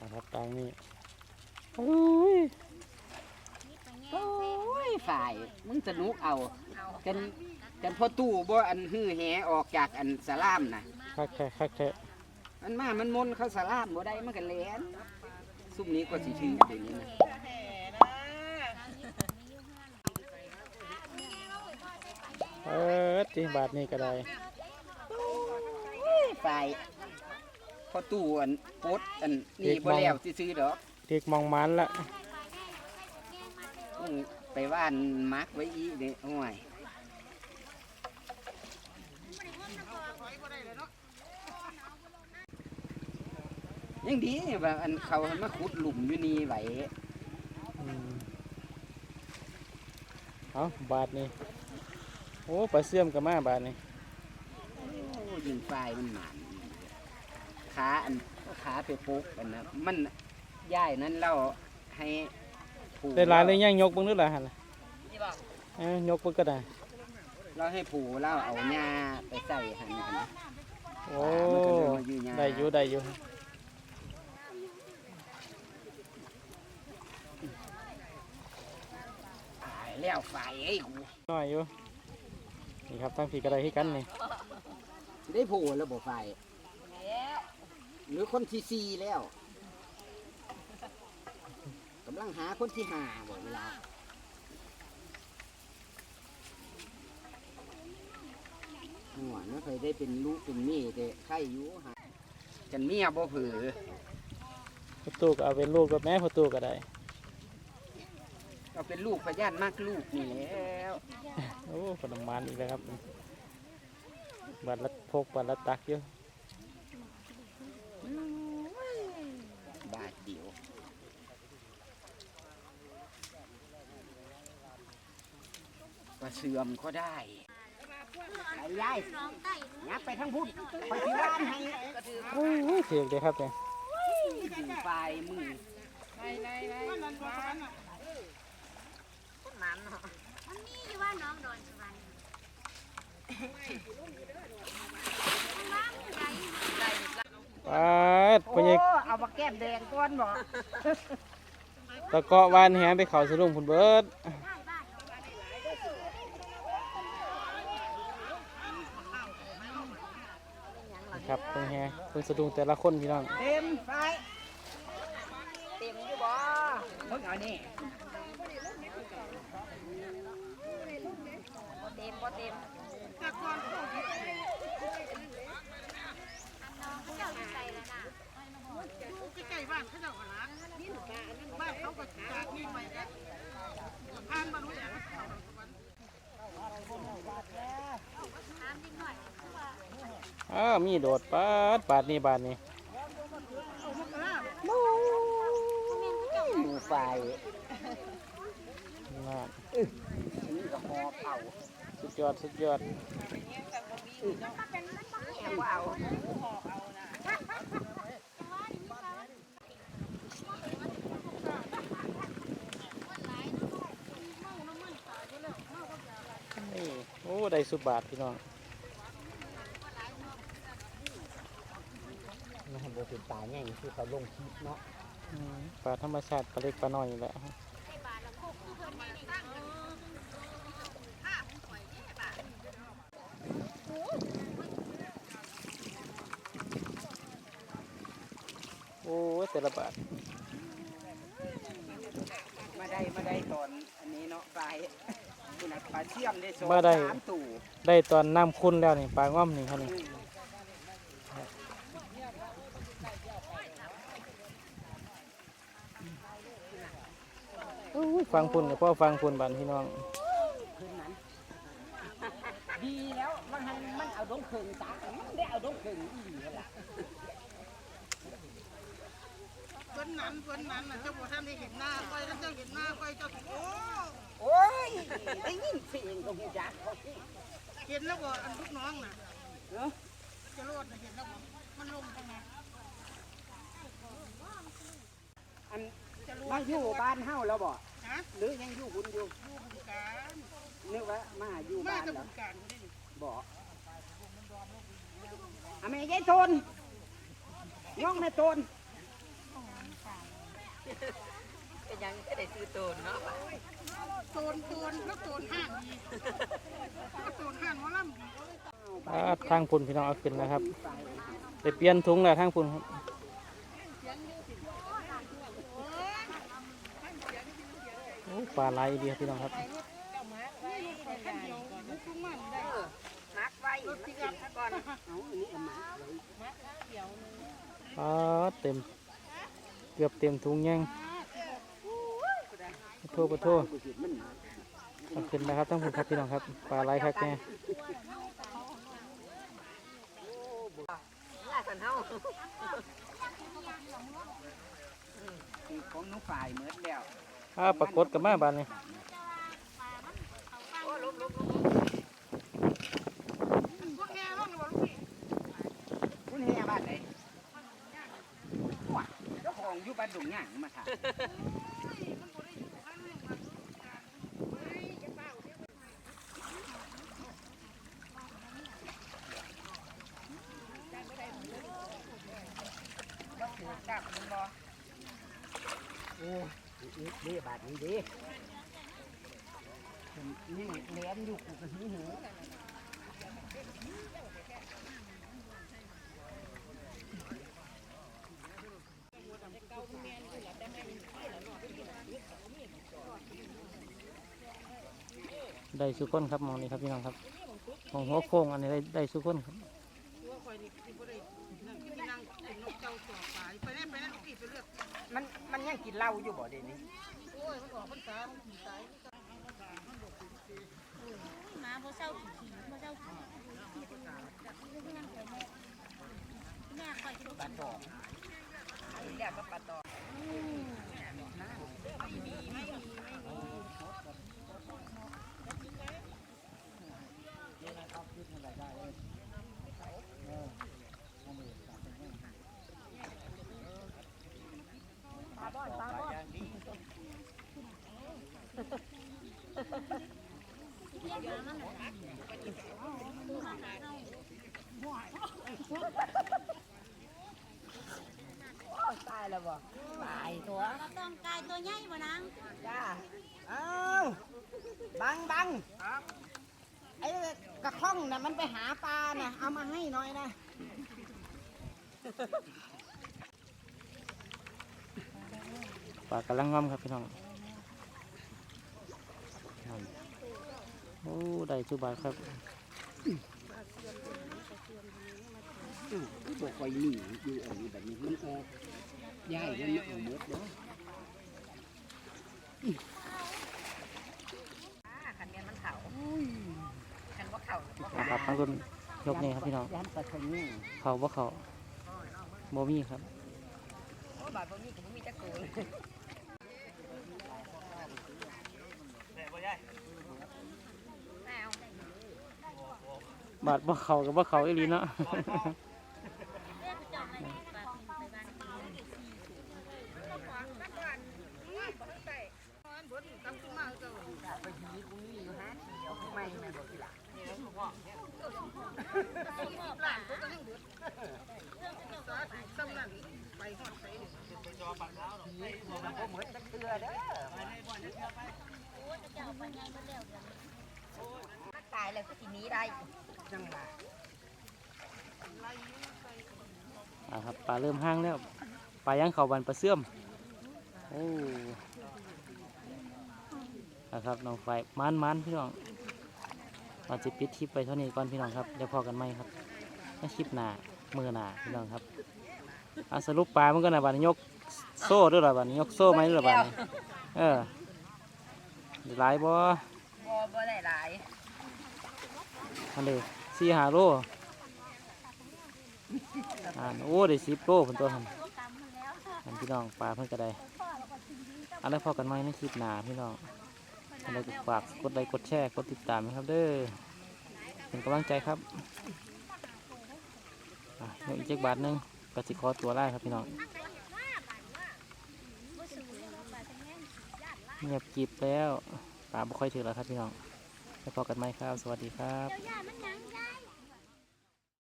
นะครับตางนี้โอ้ยโอ้ยฝ่าย มึงสนุกเอากันกันพอตู้บ่อันหื้อแหออกจากอันสลามน่ะคักแค่คักแค่มันมา มันมนเข้าสลามบ่ได้มันก็แหลนซุ่มนี้ก็สิถือเดี๋ยวนี้นะเออจีบาทนี้ก็ได้ฝ่าย พอตู้อันปดอันนี่บ่แล้วซื้อๆดอกเรียกมองมันละมึงไปว่านมาร์กไว้อีกนี่โอ้ยยังดีว่าอันเขามาขุดหลุมอยู่นี่ไว้อืมเอาบาทนี้โอ้ปลาเสื่อมกับมาบาทนี้โอ้ยิงไฟมันหมัน ขาอันขาไปปุกอันนะมันย่ายนั้นเราให้ผูได้หลายเลยยังยกเบิ่งดูล่ะหั่นล่ะเอ้ยยกเบิ่งก็ได้ เราให้ผูเราเอาหญ้าไปใส่หันหันนะโอ้ มันก็เลยมาอยู่หญ้าได้อยู่ได้อยู่ตายแล้วไฟไอ้กูน้อยอยู่ นี่ครับตั้งผีกระไดให้กันนี่ได้ผูแล้วบ่ไฟ หรือคนที่สี่แล้วกำลังหาคนที่ห้าบ่เวลาหัวไม่เคยได้เป็นลูกเป็นเมียแต่ใครอยู่หาจันเมียบ่เผือประตูก็เอาเป็นลูกกับแม่ประตูก็ได้เราเป็นลูกพญานมากลูกนี่แล้วโอ้ผลไม้อีกแล้วครับบัตรละพกบัตรละตักอยู่ บาทเดียวก็เสื่อมก็ได้ไอ้ยายยับไปทั้งพุ่นไปที่บ้านให้กระถือโอ้ยเสียงเลยครับเนี่ยถึงไฟมือมันมีอยู่ว่าน้องโดนสุวรรณ ปาดพญเอามาแก้มแดงก้อนบ่ตะเกาะวานแหไปเขาสลุงพุ่นเบิดครับเป็นไงคุณสะดุงแต่ละคนพี่น้อง เต็มไฟเต็มอยู่บ่เพิ่งเอานี่เต็มบ่เต็มน้องเขาเจ้า อยู่ใส่แล้วนะใกล้ๆบ้านเขาเจ้าก็รักบ้านเขาก็จากนี่ไปนะผ่านมารู้อย่างถาอ้าวมีโดดปาดปาดนี่บาดนี่หมูไฟน่าอันนี้ก็หอเป่าสุดยอด สุดยอด แอบว่าเอานี่โอ้ได้สุบบาทพี่น้องมันบ่เป็นปลาใหญ่คือเขาลงคลิปเนาะอืมปลาธรรมชาติปลาเล็กปลาน้อยนี่แหละโอ้แต่ละบาทมาได้มาได้ตอนอันนี้เนาะปลา คุณน่ะปลาเชื่อมได้สองมาได้ สามตู่ได้ตอนน้ำคุ้นแล้วนี่ปลาง่อมนี่ครับนี่โอ้ยฟังพุ่นกับพ่อฟังพุ่นบานพี่น้อง คืนนั้นดีแล้วมันให้มันเอาดงเคิงตามันได้เอาดงเคิงอีหลีล่ะเพิ่นนั้นเพิ่นนั้นน่ะเจ้าบ่ท่านได้เห็นหน้าค่อยแล้วเจ้าเห็นหน้าค่อยเจ้าโอ้ โอ้ยได้ยินเสียงตรงนี้จักเขาสิเห็นแล้วบ่อันลูกน้องน่ะเนาะจะรอดน่ะเห็นแล้วบ่มันลงทางไหนอันมาอยู่บ้านเฮาแล้วบ่ฮะหรือยังอยู่บุญอยู่อยู่บุญการนึกว่ามาอยู่มาบ้านจะแล้วบุญการบ่ได้นี่บ่อะแม่ยายโทนย่องแม่โทน เป็นยังก็ได้ซื้อโตนเนาะโซนโซนแล้วโซนห้างดีแล้วโซนห้างหมอลำดีอ่าทางพุ่นพี่น้องเอาขึ้นนะครับไปเปลี่ยนถุงแล้วทางพุ่นครับปลาไหลดีครับพี่น้องครับมักไว้ก่อนเอาอันนี้มาไว้ปลาเต็ม เกือบเต็มถุงยัง โทษปะโทษกูสิมันเอาขึ้นนะครับทั้งพุ่นครับพี่น้องครับปลาไหลครับแน่ล่าสันเฮาคือของน้องฝ่ายเหมือนแล้วอ่าปรากฏกับมาบานนี่โอ้ลบลบลบพวกแกร้องหรือว่าลูกพี่คุณเฮียบ้านไหนว้าเจ้าของอยู่บ้านดงย่างมาถา มโอ้ยเด้บาทนี้ด้ผมนี่เลี้ยงอยู่กูกับหูหูได้สุก้นครับมองนี้ครับพี่น้องครับหมองหัวโค้งอันนี้ได้ได้สุก้นครับ กินเหล้าอยู่บ่เดี๋ยวนี้โอ้ยมันออกพรรษามันขี่ขี่เศร้าขี่บ่เศร้าขี่แม่คอยกินปลาตองเรียกก็ปลาตอง ตายแล้วบ่ตายตัวเราต้องกายตัวใหญ่บ่นางจ้าอ้าวบังบังไอ้กระข้องน่ะมันไปหาปลาน่ะเอามาให้หน่อยนะปลากำลังงอมครับพี่น้องนั่น โอ้ได้สุบาทครับคือบอกคอยหนีอยู่อันนี้แบบนี้มันออกย้ายมันเอาหมดเนาะขันเมียนมันเข่าขันว่าเข่านะครับทางต้นยกนี่ครับพี่น้องย้านปลาทองนี่เขาว่าเขาโมมี่ครับโอ้บาดบ่มีก็บ่มีจักกูเลย บาดว่เขากับว่เขาอีหลีเนาะเรียกจอมมาปลาพิมไปบ้านเบิดกำขึ้นมาเจ้าไม่แม่บ่กีฬาหลานตัวก็ยังเบิดสาธุซ้ำนั่นไปฮอดไสนี่มันบ่หมดจักเนายแล้วก็สิหนีได้จังหวะ อ่าครับปลาเริ่มห้างแล้วปลายังเขาบันปลาเสื่อมโอ้นะครับน้องไฟมันมันพี่น้องเราจะปิดคลิปไปเท่านี้ก่อนพี่น้องครับเดี๋ยวพอกันไหมครับในคลิปหน้ามือหน้าพี่น้องครับเอาสรุปปลามันก็นะบัดนี้ยกโซ่ด้วยหรอบัดนี้ยกโซ่ไหมด้วยหรอบัดนี้เออได้หลายบ่บ่บ่ได้หลายอันเดี สี่หาโลอ่านโอ้ได้สิบโลเป็นตัวทันอันพี่น้องปลาเพิ่นก็ได้อันแล้วพอกันไหมในคลิปหนาพี่น้องอันใดก็ฝากกดไลค์กดแชร์กดติดตามนะครับเด้อเป็นกำลังใจครับอะเดี๋ยวอีกเจ็กบาทหนึงก็สิขอตัวไล่ครับพี่น้องเงียบกริบแล้วปลาบ่ค่อยถือแล้วครับพี่น้องแล้วพอกันไหมครับ สวัสดีครับ